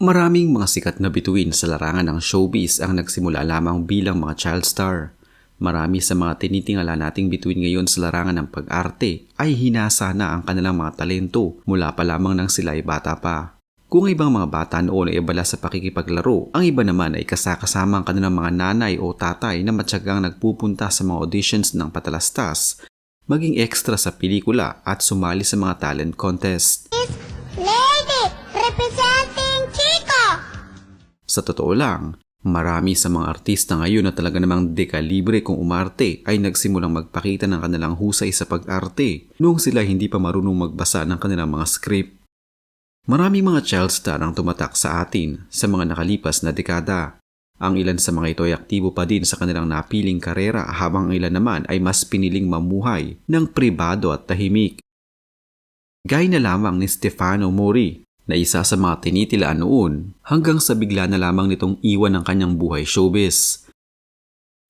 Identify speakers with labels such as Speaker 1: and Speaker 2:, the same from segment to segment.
Speaker 1: Maraming mga sikat na bituin sa larangan ng showbiz ang nagsimula lamang bilang mga child star. Marami sa mga tinitingala nating bituin ngayon sa larangan ng pag-arte ay hinasa na ang kanilang mga talento mula pa lamang nang sila ay bata pa. Kung ang ibang mga bata noon ay abala sa pakikipaglaro, ang iba naman ay kasakasama ang kanilang mga nanay o tatay na matyagang nagpupunta sa mga auditions ng patalastas, maging extra sa pelikula at sumali sa mga talent contest.
Speaker 2: Lady,
Speaker 1: Sa totoo lang, marami sa mga artista ngayon na talaga namang dekalibre kung umarte ay nagsimulang magpakita ng kanilang husay sa pag-arte noong sila hindi pa marunong magbasa ng kanilang mga script. Maraming mga child star ang tumatak sa atin sa mga nakalipas na dekada. Ang ilan sa mga ito ay aktibo pa din sa kanilang napiling karera habang ang ilan naman ay mas piniling mamuhay ng pribado at tahimik. Gaya na lamang ni Stefano Mori na isa sa mga tinitilaan noon hanggang sa bigla na lamang nitong iwan ng kanyang buhay showbiz.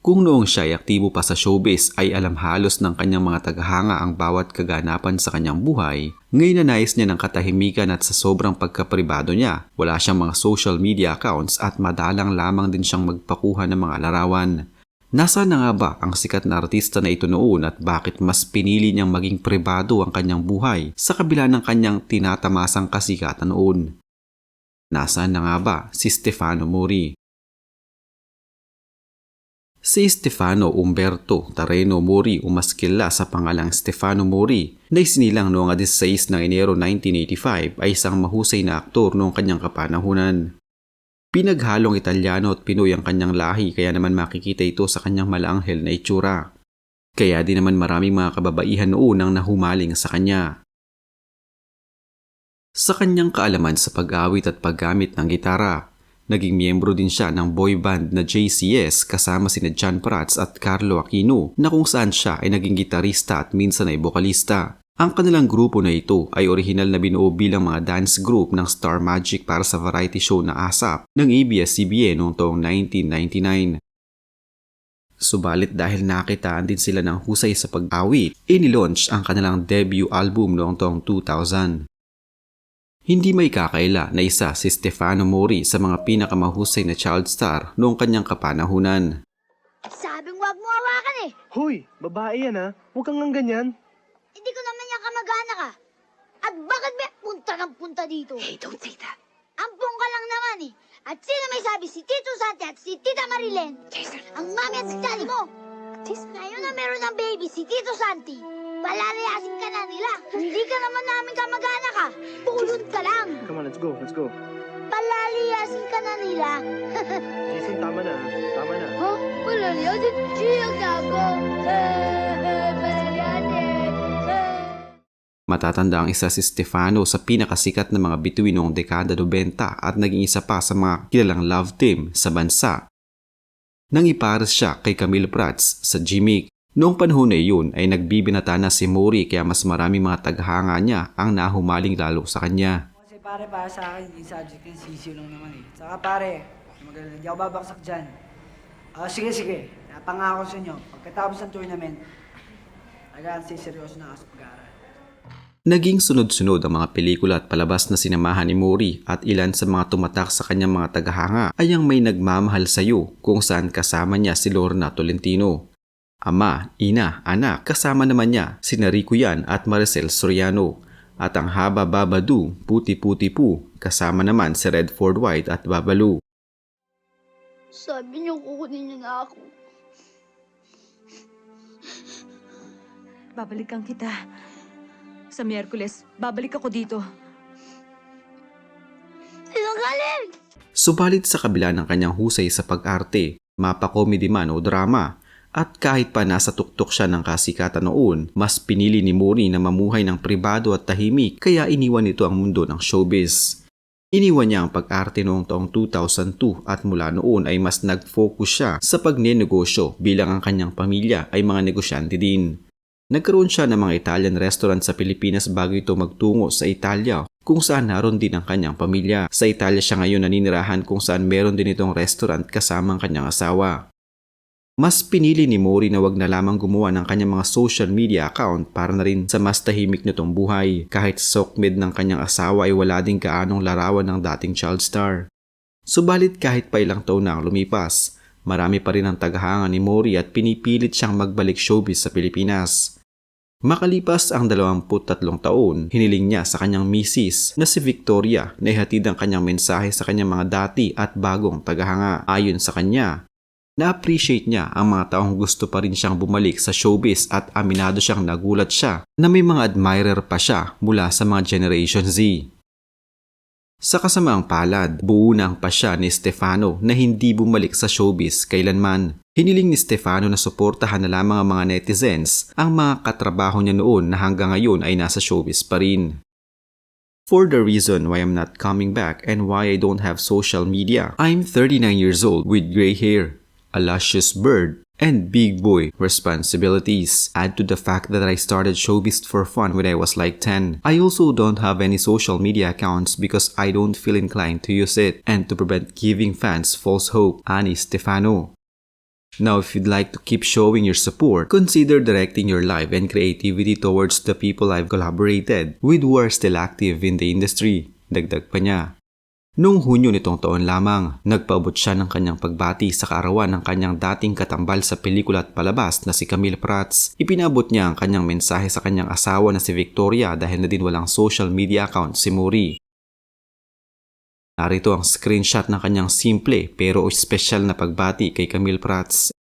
Speaker 1: Kung noong siya ay aktibo pa sa showbiz ay alam halos ng kanyang mga tagahanga ang bawat kaganapan sa kanyang buhay, ngayon na nais niya ng katahimikan at sa sobrang pagkapribado niya, wala siyang mga social media accounts at madalang lamang din siyang magpakuha ng mga larawan. Nasaan na nga ba ang sikat na artista na ito noon at bakit mas pinili niyang maging pribado ang kanyang buhay sa kabila ng kanyang tinatamasang kasikatan noon? Nasaan na nga ba si Stefano Mori? Si Stefano Umberto Tareno Mori o mas kilala sa pangalang Stefano Mori na isinilang noong 16 ng Enero 1985 ay isang mahusay na aktor noong kanyang kapanahunan. Pinaghalong Italiano at Pinoy ang kanyang lahi kaya naman makikita ito sa kanyang malaanghel na itsura. Kaya din naman maraming mga kababaihan noon ang nahumaling sa kanya. Sa kanyang kaalaman sa pag-awit at paggamit ng gitara, naging miyembro din siya ng boy band na JCS kasama sina John Prats at Carlo Aquino na kung saan siya ay naging gitarista at minsan ay bokalista. Ang kanilang grupo na ito ay orihinal na binuo bilang mga dance group ng Star Magic para sa variety show na ASAP ng ABS-CBN noong taong 1999. Subalit dahil nakitaan din sila ng husay sa pag-awit, inilaunch ang kanilang debut album noong taong 2000. Hindi may kakaila na isa si Stefano Mori sa mga pinakamahusay na child star noong kanyang kapanahunan.
Speaker 2: Sabing wag mo hawakan eh.
Speaker 3: Hoy, babae yan ha. Huwag kang nang ganyan.
Speaker 2: Hindi ko ah. At bakit may punta ng punta dito?
Speaker 4: Hey, don't say that.
Speaker 2: Ampong ka lang naman eh. At sino may sabi si Tito Santi at si Tita Marilyn?
Speaker 4: Jason.
Speaker 2: Ang mami at si daddy mo. Ngayon na meron ng baby si Tito Santi. Palalayasin ka na nila. Hindi ka naman namin kamag-anak ah. Pulot ka lang.
Speaker 3: Come on, let's go, let's go.
Speaker 2: Palalayasin ka na nila.
Speaker 3: Jason, tama na. Tama na.
Speaker 2: Huh? Palalayasin? Siya gago. Palalayasin.
Speaker 1: Matatanda ang isa si Stefano sa pinakasikat na mga bituin noong dekada 90 at naging isa pa sa mga kilalang love team sa bansa. Nang ipares siya kay Camille Prats sa Jimmick, noong panahon na iyon ay nagbibinata na si Mori kaya mas marami mga taghanga niya ang nahumaling lalo sa kanya.
Speaker 5: Kasi pare, para sa akin, yung subject yung sisyo lang naman eh. Saka pare, magaling, hindi ako babaksak dyan. Ah, sige, sige. Napangako sa inyo, pagkatapos ng tournament, agad seryoso na sa pag-aaral.
Speaker 1: Naging sunod-sunod ang mga pelikula at palabas na sinamahan ni Mori at ilan sa mga tumatak sa kanyang mga tagahanga ay ang may nagmamahal sa iyo kung saan kasama niya si Lorna Tolentino. Ama, ina, anak, kasama naman niya si Rico Yan at Maricel Soriano. At ang Haba Babadu, Puti Puti Pu, kasama naman si Redford White at Babalu.
Speaker 2: Sabi niyo kukunin niyo na ako.
Speaker 4: Babalikan kita. Sa Miyerkules, babalik ako dito.
Speaker 2: Sinungaling!
Speaker 1: Subalit sa kabila ng kanyang husay sa pag-arte, mapa-comedy man o drama, at kahit pa nasa tuktok siya ng kasikatan noon, mas pinili ni Mori na mamuhay ng pribado at tahimik kaya iniwan nito ang mundo ng showbiz. Iniwan niya ang pag-arte noong taong 2002 at mula noon ay mas nag-focus siya sa pagnenegosyo bilang ang kanyang pamilya ay mga negosyante din. Nagkaroon siya ng mga Italian restaurant sa Pilipinas bago ito magtungo sa Italia kung saan naroon din ang kanyang pamilya. Sa Italia siya ngayon naninirahan kung saan meron din itong restaurant kasama ang kanyang asawa. Mas pinili ni Mori na wag na lamang gumawa ng kanyang mga social media account para na rin sa mas tahimik nitong buhay kahit sokmed ng kanyang asawa ay wala ding kaanong larawan ng dating child star. Subalit kahit pa ilang taon na ang lumipas, marami pa rin ang tagahanga ni Mori at pinipilit siyang magbalik showbiz sa Pilipinas. Makalipas ang 23 taon, hiniling niya sa kanyang misis na si Victoria na ihatid ang kanyang mensahe sa kanyang mga dati at bagong tagahanga. Ayon sa kanya, na-appreciate niya ang mga taong gusto pa rin siyang bumalik sa showbiz at aminado siyang nagulat siya na may mga admirer pa siya mula sa mga Generation Z. Sa kasamaang palad, buo na ang pasya ni Stefano na hindi bumalik sa showbiz kailanman. Hiniling ni Stefano na suportahan na lamang ang mga netizens ang mga katrabaho niya noon na hanggang ngayon ay nasa showbiz pa rin. For the reason why I'm not coming back and why I don't have social media, I'm 39 years old with gray hair, a luscious bird, and big boy responsibilities. Add to the fact that I started showbiz for fun when I was like 10. I also don't have any social media accounts because I don't feel inclined to use it and to prevent giving fans false hope. Annie Stefano. Now, if you'd like to keep showing your support, consider directing your life and creativity towards the people I've collaborated with who are still active in the industry. Dagdag pa niya. Noong Hunyo nitong taon lamang, nagpaabot siya ng kanyang pagbati sa kaarawan ng kanyang dating katambal sa pelikula at palabas na si Camille Prats. Ipinabot niya ang kanyang mensahe sa kanyang asawa na si Victoria dahil na din walang social media account si Mori. Narito ang screenshot ng kanyang simple pero espesyal na pagbati kay Camille Prats.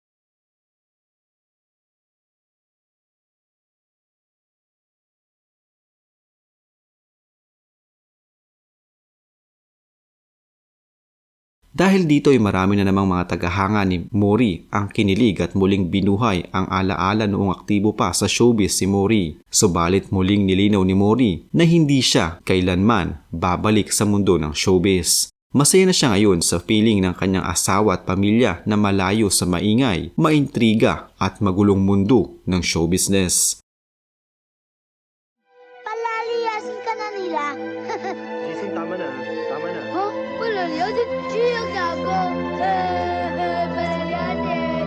Speaker 1: Dahil dito ay marami na namang mga tagahanga ni Mori ang kinilig at muling binuhay ang alaala noong aktibo pa sa showbiz si Mori. Subalit muling nilinaw ni Mori na hindi siya kailanman babalik sa mundo ng showbiz. Masaya na siya ngayon sa feeling ng kanyang asawa at pamilya na malayo sa maingay, maintriga at magulong mundo ng show business.
Speaker 2: Palaliyasin? Gio, gago. Palaliyasin.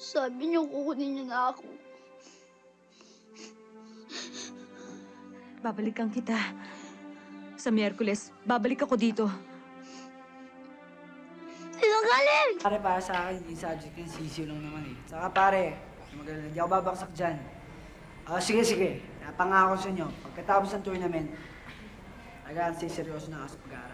Speaker 2: Sabi niyo kukunin niyo na ako.
Speaker 4: Babalikan kita. Sa Miyerkules, babalik ako dito.
Speaker 2: Sinungaling!
Speaker 5: Pare, para sa akin, yung subject yung sisiyo lang naman eh. Saka pare, magaling, hindi ako babaksak dyan. Ah, sige, sige. Napangako sa inyo, pagkatapos ng tournament, agad siseryoso na ako sa pag-aaral.